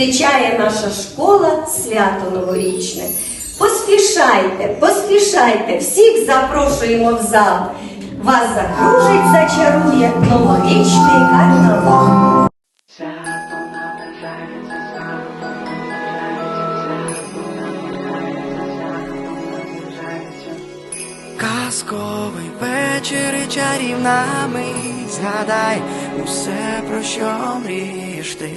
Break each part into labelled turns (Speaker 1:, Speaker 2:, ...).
Speaker 1: зустрічає наша школа свято новорічне. Поспішайте, поспішайте, всіх запрошуємо в зал. Вас закружить, зачарує новорічний карнавал.
Speaker 2: Казковий вечір і чарівна мить Згадай усе, про що мрієш ти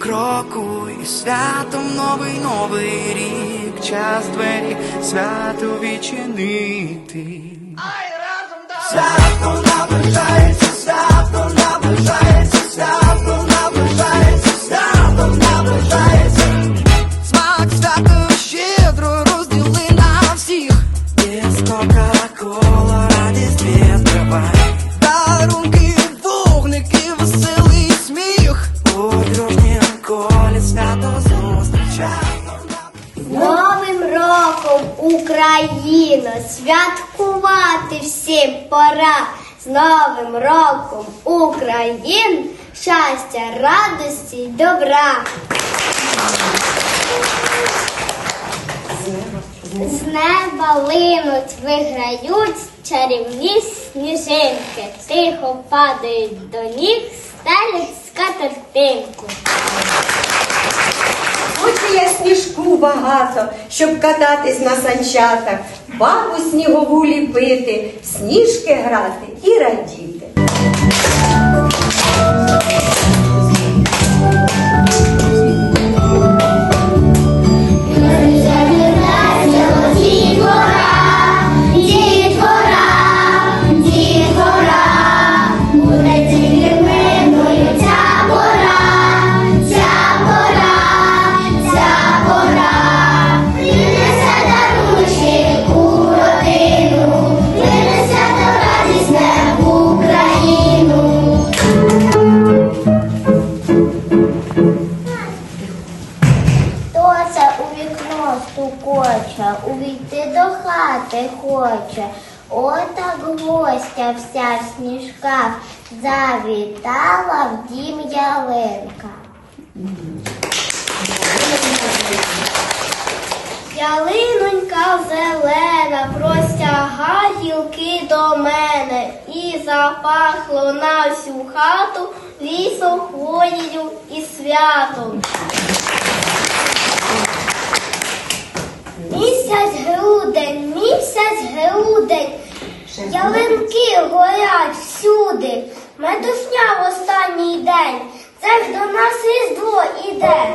Speaker 2: Крокуй святом новий новий рік. Час двері свято відчинити. Свято наближається, свято наближається, свято наближається, свято наближається. Смак свято щедро розділи на всіх. Без Кока-Кола, радість відкривай Дарунки, вогники, веселий
Speaker 3: Україно, святкувати всім пора. З Новим роком Україн, щастя, радості й добра. З неба линуть, виграють чарівні сніжинки, тихо падають до ніг, стелять скатертинку.
Speaker 1: Хочу я сніжку багато, щоб кататись на санчатах, бабу снігову ліпити, сніжки грати і радіти.
Speaker 3: Хати хоче. Отак гостя вся в сніжках завітала в дім ялинка. Ялинонька зелена простяга гілки до мене і запахло на всю хату лісом, хвоєю і святом. Місяць грудень, місяць грудень, ялинки горять всюди. Медушня в останній день. Це ж до нас різдво іде.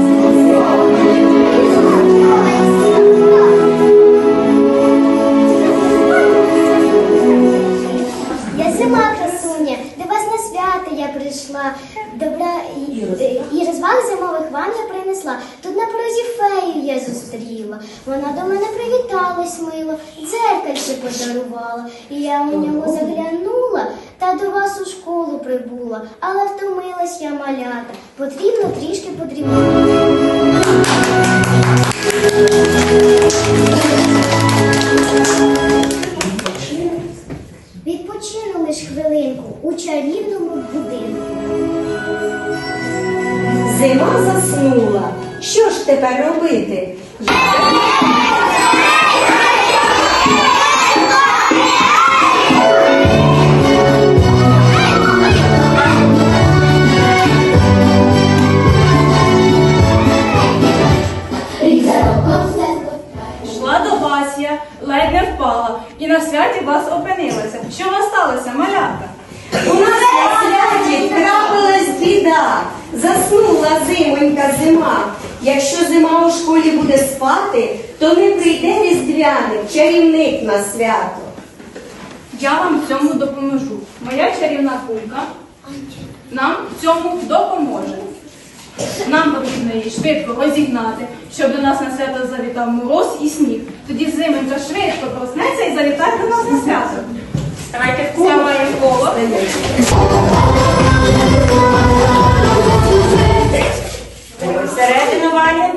Speaker 4: Я прийшла. Добра і, і розвал зимових вам я принесла. Тут на порозі фею я зустріла. Вона до мене привіталась мило, дзеркальце подарувала. І я у нього заглянула та до вас у школу прибула. Але втомилась я малята. Потрібно трішки подрібнути. Відпочину лиш хвилинку у чарівному
Speaker 1: Зима заснула. Що ж тепер робити?
Speaker 5: Йшла до вас я, ледь не впала, і на святі вас опинилася. Що вас сталося, малята?
Speaker 1: У нас на трапилась біда. Заснула зимонька зима. Якщо зима у школі буде спати, то не прийде різдвяник, чарівник на свято.
Speaker 5: Я вам в цьому допоможу. Моя чарівна кулька нам в цьому допоможе. Нам потрібно її швидко розігнати, щоб до нас на свято завітав мороз і сніг. Тоді зименька швидко проснеться і завітає до нас на свято. Давайте сяваємо коло.
Speaker 1: Всередину Ваня.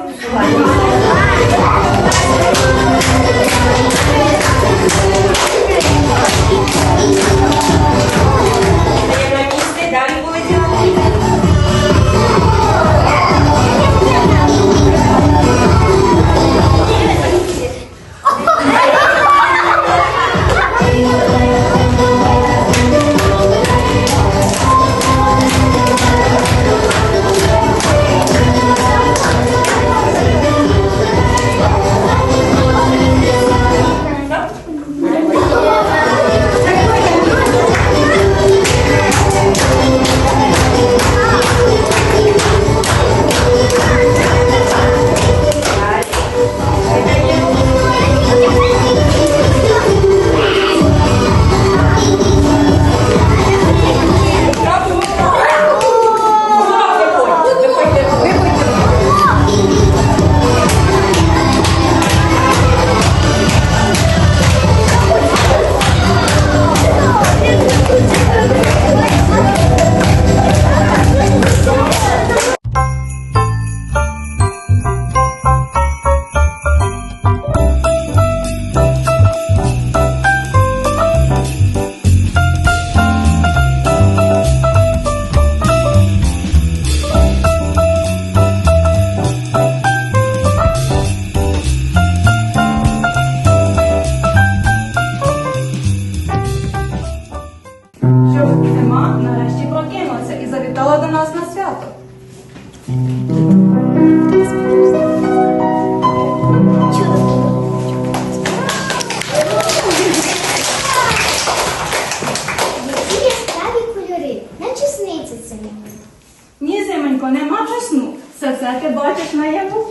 Speaker 5: Сну. Все ти бачиш наяву.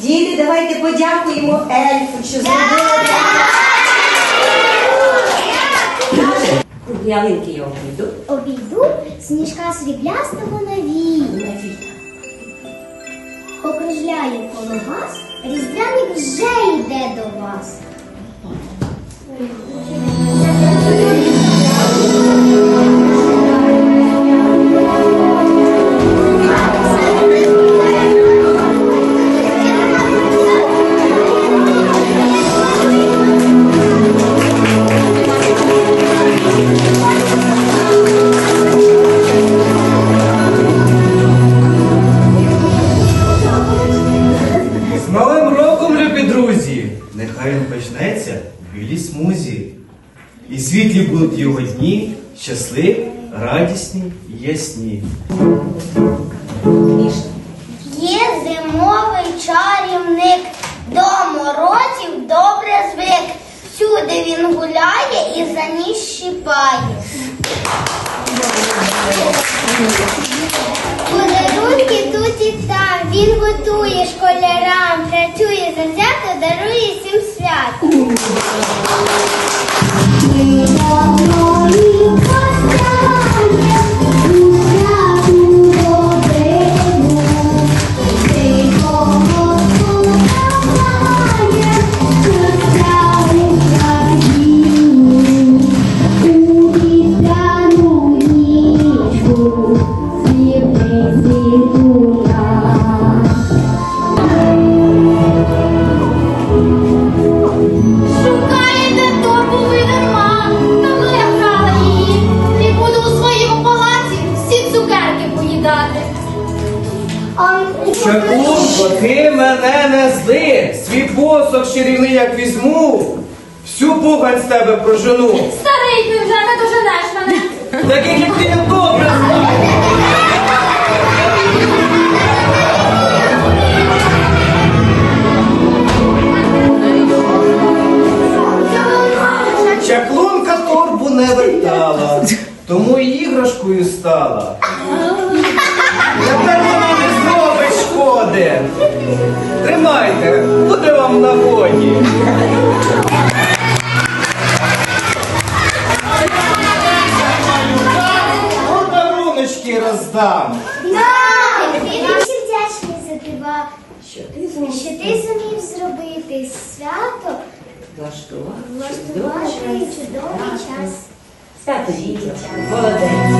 Speaker 1: Діти, давайте подякуємо ельфу, що зробила. Ялинки його прийдуть.
Speaker 4: Обійду сніжка сріблястого навію. Покружляю коло вас, різдвяник вже йде до вас.
Speaker 6: Смузі. І світлі будуть його дні, щасливі, радісні і ясні.
Speaker 3: Є зимовий чарівник, до морозів добре звик. Всюди він гуляє і за ніж щипає. Готує школярам, працює завзято, дарує всім свято.
Speaker 6: Мене не зли, свій посох чарівний як візьму, всю пугань з тебе прожену.
Speaker 7: Старий, ти вже не доженеш мене.
Speaker 6: Таких як ти не добре знаю. Чаклунка торбу не вертала, тому і іграшкою стала. Шкоди. Тримайте, буде вам на воді. Подаруночки роздам.
Speaker 3: Нам! Дуже за тебе, що ти зумів зробити свято, влаштувати чудовий час.
Speaker 8: Свято дітям. Молодець.